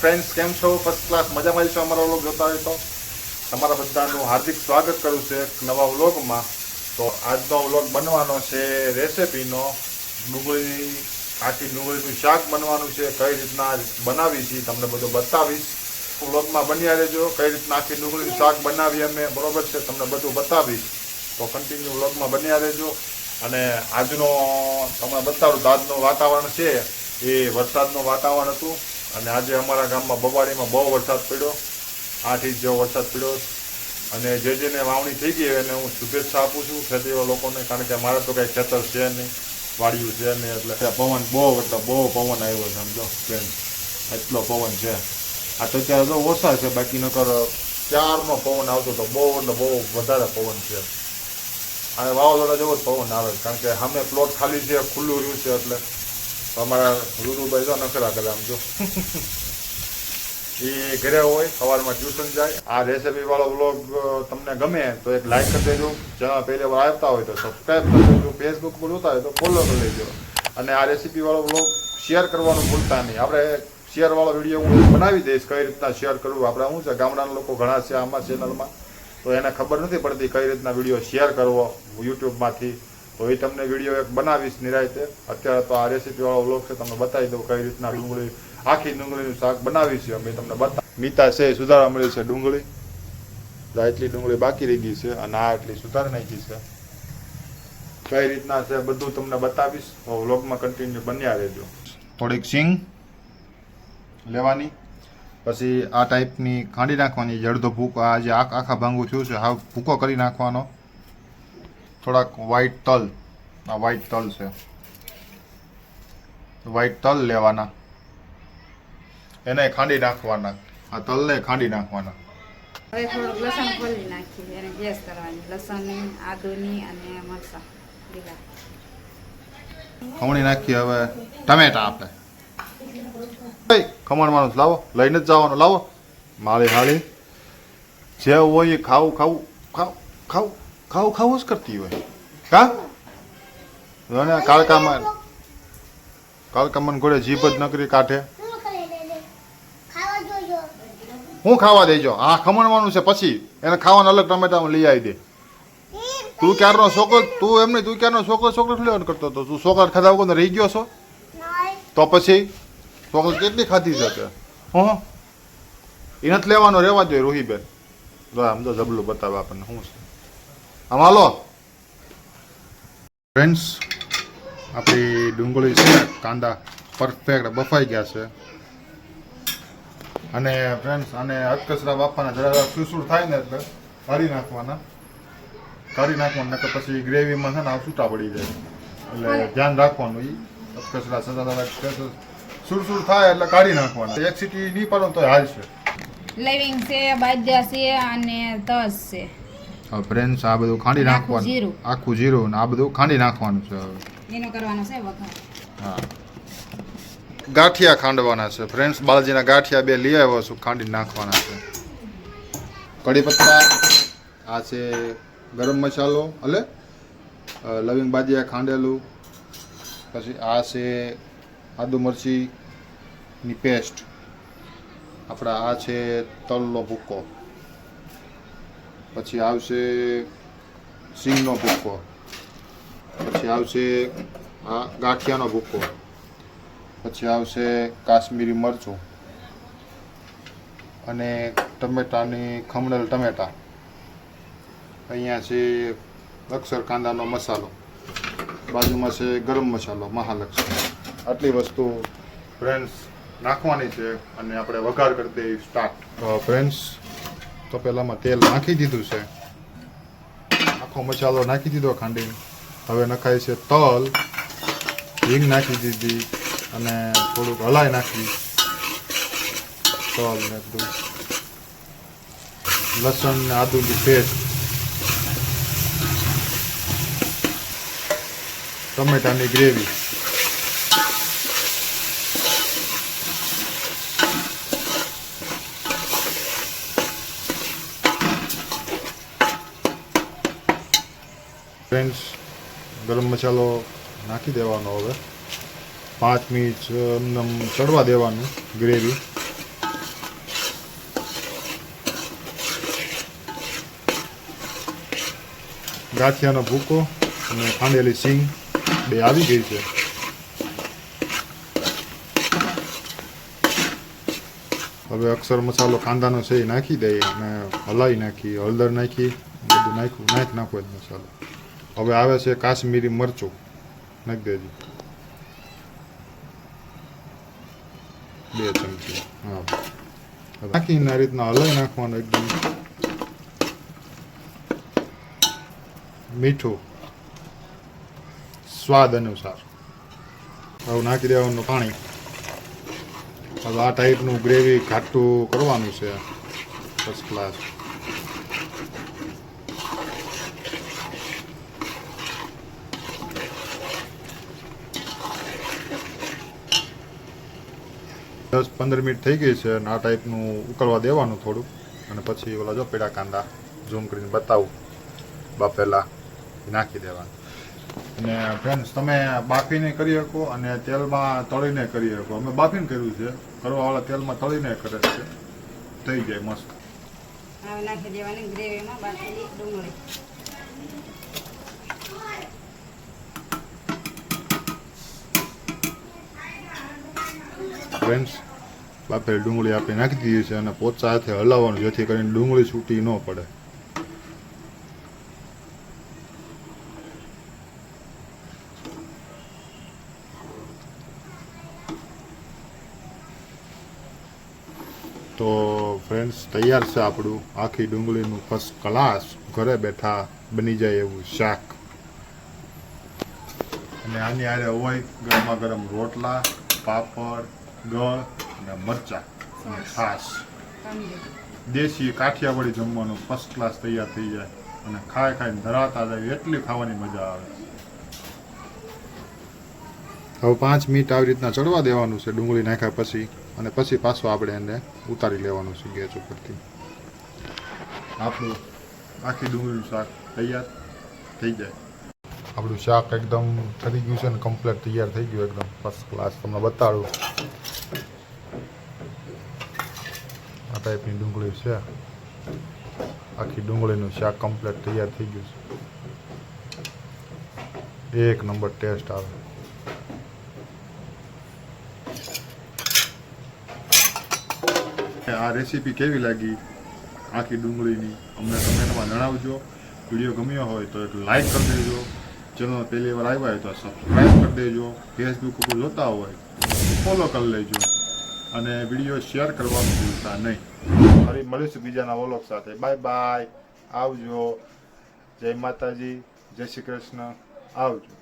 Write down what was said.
Friends કેમ છો? First class મજામાં જ છો અમારો વ્લોગ જોતા હોય તો? તમારા બધાનું હાર્દિક સ્વાગત કરું છું એક નવા વ્લોગમાં. તો આજનો વ્લોગ બનવાનો છે રેસિપીનો ડુંગળી આખી ડુંગળીનું શાક બનવાનું છે. કઈ રીતના બનાવી છીએ તમને બધું બતાવીશ. વ્લોગમાં બન્યા રહેજો. કઈ રીતના આખી ડુંગળીનું શાક બનાવી અમે, બરોબર છે? તમને બધું બતાવીશ. તો કન્ટિન્યુ વ્લોગમાં બન્યા રહેજો. અને આજનો, તમને બતાવું તો આજનું વાતાવરણ છે. એ વરસાદનું વાતાવરણ હતું. અને આજે અમારા ગામમાં બબાડીમાં બહુ વરસાદ પડ્યો. આઠ ઇંચ જેવો વરસાદ પડ્યો. અને જે જેને વાવણી થઈ ગઈ એને હું શુભેચ્છા આપું છું ખેતીઓ લોકોને, કારણ કે મારે તો કાંઈ ખેતર છે નહીં, વાડિયું છે નહીં, એટલે પવન બહુ, એટલે બહુ પવન આવ્યો છે, સમજો, બેન. એટલો પવન છે. આ તો અત્યારે તો ઓછા છે, બાકી નકર ચારનો પવન આવતો તો બહુ, એટલે બહુ વધારે પવન છે. અને વાવાઝોડા જેવો જ પવન આવે, કારણ કે સામે પ્લોટ ખાલી છે, ખુલ્લું રહ્યું છે, એટલે અમારા રુદુભાઈ તો નખરા કરે આમ જો. એ ઘરે હોય સવારમાં ટ્યુશન જાય. આ રેસીપી વાળો વ્લોગ તમને ગમે તો એક લાઈક કરી દેજો. જ્યાં પહેલી વાર આવતા હોય તો સબસ્ક્રાઈબ કરી દેજો. ફેસબુક પર જોતા હોય તો ફોલો કરી લેજો અને આ રેસીપી વાળો વ્લોગ શેર કરવાનું ભૂલતા નહીં. આપણે શેર વાળો વીડિયો હું બનાવી દઈશ કઈ રીતના શેર કરવું. આપણે શું છે ગામડાના લોકો ઘણા છે આમાં ચેનલમાં તો એને ખબર નથી પડતી કઈ રીતના વીડિયો શેર કરવો યુટ્યુબમાંથી તો એ તમને વીડિયો એક બનાવીશ નિરાયતે. અત્યારે તો આ રેસીપી વાળો વ્લોગ છે, તમને બતાવી દઉં કઈ રીતના ડુંગળી, આખી ડુંગળીનું શાક બનાવી છે. અમે તમને બતા મીતા છે, સુધારવા મળી છે ડુંગળી. એટલી ડુંગળી બાકી રહી ગઈ છે અને આ એટલી સુધારી નાખી છે. કઈ રીતના છે બધું તમને બતાવીશ. તો વ્લોગમાં કન્ટિન્યુ બન્યા રહેજો. થોડીક સિંગ લેવાની. પછી આ ટાઈપની ખાંડી નાખવાની. જે અડધો ભૂકો આ જે આખા ભાંગું થયું છે, હા, ભૂકો કરી નાખવાનો. થોડાક વ્હાઈટ તલ. આ વ્હાઈટ તલ છે. વ્હાઈટ તલ લેવાના. એને ખાંડી નાખવાના. આ તલને ખાંડી નાખવાના. હવે થોડુંક લસણ ખોલી નાખી એને ગેસ કરવાની. લસણની આદુની અને મરચાં લીલા. ખમણી નાખી હવે. ટમેટા આપણે. ખમણ માણસ લાવો. લઈને જ જવાનું. લાવો. માળી હાળી. જે હોય એ ખાવું ખાવું ખાવ ખાવું. ખાવું ખાવું જ કરતી હોય. કા? અને કાળકામાં કાળકામાં ઘોડે જીભ જ નકરી કાઢે. હું ખાવા દેજો. આ ખમણવાનું છે પછી. એને ખાવાનું અલગ ટમેટામાં લઈ આવી દે. તું ક્યારનો છોકરો તું એમને, તું ક્યારનો છોકરો છોકરો લેવાનું કરતો હતો? તું છોકરા ખાધા વગર રહી ગયો છો? તો પછી છોકરો કેટલી ખાધી તે? હું? એ નથી લેવાનો રહેવા જોઈએ રોહીબેન. આમ તો જબલું બતાવે આપણને. શું છે? હાલો. ફ્રેન્ડ્સ આપણી ડુંગળી છે કાંદા પરફેક્ટ બફાઈ ગયા છે. અને ફ્રેન્ડ્સ આને અટકસરા બાપાના જરા જરા સુસુર થાય ને એટલે કાઢી નાખવાના. કાઢી નાખવાના નકર પછી ગ્રેવીમાં છે ને આ છૂટા પડી જાય. એટલે ધ્યાન રાખવાનું એ અટકસરા સદા સુરસુર થાય એટલે કાઢી નાખવાના. એક સીટી નહીં પાડો તો હાલ છે. લવિંગ છે બાજ્યા છે અને તસ છે. ફ્રેન્ડ્સ આ બધું ખાંડી નાખવાનું. આખું જીરું ને આ બધું ખાંડી નાખવાનું છે હવે. એનો કરવાનો છે વઘાર. હા. ગાંઠિયા ખાંડવાના છે. ફ્રેન્ડ્સ બાલાજીના ગાંઠિયા બે લઈ આવ્યો છું ખાંડી નાખવાના છે. કઢી પત્તા આ છે ગરમ મસાલો અલે લવિંગ બાજીયા ખાંડેલું. પછી આ છે આદુ મરચીની પેસ્ટ આપણા આ છે તલનો ભૂકો. પછી આવશે સિંગનો ભૂક્કો પછી આવશે ગાંઠિયાનો ભૂક્કો પછી આવશે કાશ્મીરી મરચું. અને ટમેટાની ખમણેલ ટમેટા. અહીંયા છે અક્ષર કાંદાનો મસાલો. બાજુમાં છે ગરમ મસાલો, મહાલક્ષ્મી. આટલી વસ્તુ ફ્રેન્ડ્સ નાખવાની છે અને આપણે વઘાર કરી દઈએ સ્ટાર્ટ ફ્રેન્ડ્સ તો પહેલાંમાં તેલ નાખી દીધું છે. આખો મસાલો નાખી દીધો ખાંડીને. હવે નખાય છે તલ. હિંગ નાખી દીધી અને થોડુંક હલાઈ નાખી. તલ ને બધું. લસણ ને આદુની પેસ્ટ. ટમેટાની ગ્રેવી. ફ્રેન્ડ્સ ગરમ મસાલો નાખી દેવાનો હવે. પાંચ મિનિટ એમનેમ ચડવા દેવાનું ગ્રેવી ગાંઠિયાનો ભૂકો અને ખાંડેલી સિંગ બે આવી ગઈ છે. હવે અક્ષર મસાલો કાંદાનો છે એ નાખી દઈએ અને હલાવી નાખી હળદર નાખી, બધું નાખ્યું, નાખી નાખો મસાલો. હવે આવે છે કાશ્મીરી મરચું. નાખી દેજો. બે ચમચી, હા. નાખીને આ રીતના હલાવી નાખવાનું એકદમ મીઠું. સ્વાદ અનુસાર. હવે નાખી દેવાનું પાણી. હવે આ ટાઈપનું ગ્રેવી ઘાટું કરવાનું છે. ફર્સ્ટ ક્લાસ દસ પંદર મિનિટ થઈ ગઈ છે અને આ ટાઈપનું ઉકળવા દેવાનું થોડું. અને પછી ઓલા જો પીળા કાંદા ઝૂમ કરીને બતાવું. બાફેલા નાખી દેવાનું. અને ફ્રેન્ડ્સ તમે બાફીને કરી શકો અને તેલમાં તળીને કરી શકો. અમે બાફીને કર્યું છે. કરવાવાળા તેલમાં તળીને કરે છે. થઈ જાય મસ્ત. નાખી દેવાની ગ્રેવીમાં બાફેલી ડુંગળી. ફ્રેન્ડ્સ બાફેલી ડુંગળી આપણે નાખી દીધી છે અને પોચા હાથે હલાવવાનું, જેથી કરીને ડુંગળી છૂટી ન પડે. તો ફ્રેન્ડ્સ તૈયાર છે આપણું આખી ડુંગળીનું ફર્સ્ટ ક્લાસ ઘરે બેઠા બની જાય એવું શાક. અને આની આરે હોય ગરમા ગરમ રોટલા, પાપડ, ગળ અને મરચા. અને છાશ. દેશી કાઠિયાવાડી જમવાનું ફર્સ્ટ ક્લાસ તૈયાર થઈ જાય. અને ખાય ખાઈને ધરાતા જાય એટલી ખાવાની મજા આવે. હવે પાંચ મિનિટ આવી રીતના ચડવા દેવાનું છે ડુંગળી નાખ્યા પછી. અને પછી પાછું આપણે એને ઉતારી લેવાનું છે ગેસ ઉપરથી. આપણું આખી ડુંગળીનું શાક તૈયાર થઈ જાય. આપણું શાક એકદમ થઈ ગયું છે ને કમ્પ્લીટ તૈયાર થઈ ગયું એકદમ. ફર્સ્ટ ક્લાસ તમને બતાડું આ ટાઈપની ડુંગળી છે. આખી ડુંગળીનું શાક કમ્પ્લીટ તૈયાર થઈ ગયું છે. એક નંબર ટેસ્ટ આવે. આ રેસીપી કેવી લાગી? આખી ડુંગળીની અમને કમેન્ટમાં જણાવજો. વીડિયો ગમ્યો હોય તો એક લાઈક કરી દેજો. ચેનલ પહેલી વાર આવ્યા હોય તો સબસ્ક્રાઈબ કરી દેજો. ફેસબુક ઉપર જોતા હોય ફોલો કરી લેજો. અને વીડિયો શેર કરવાનું ભૂલતા નહીં. ફરી મળીશું બીજાના ઓલોક સાથે. Bye bye. આવજો. જય માતાજી. જય શ્રી કૃષ્ણ. આવજો.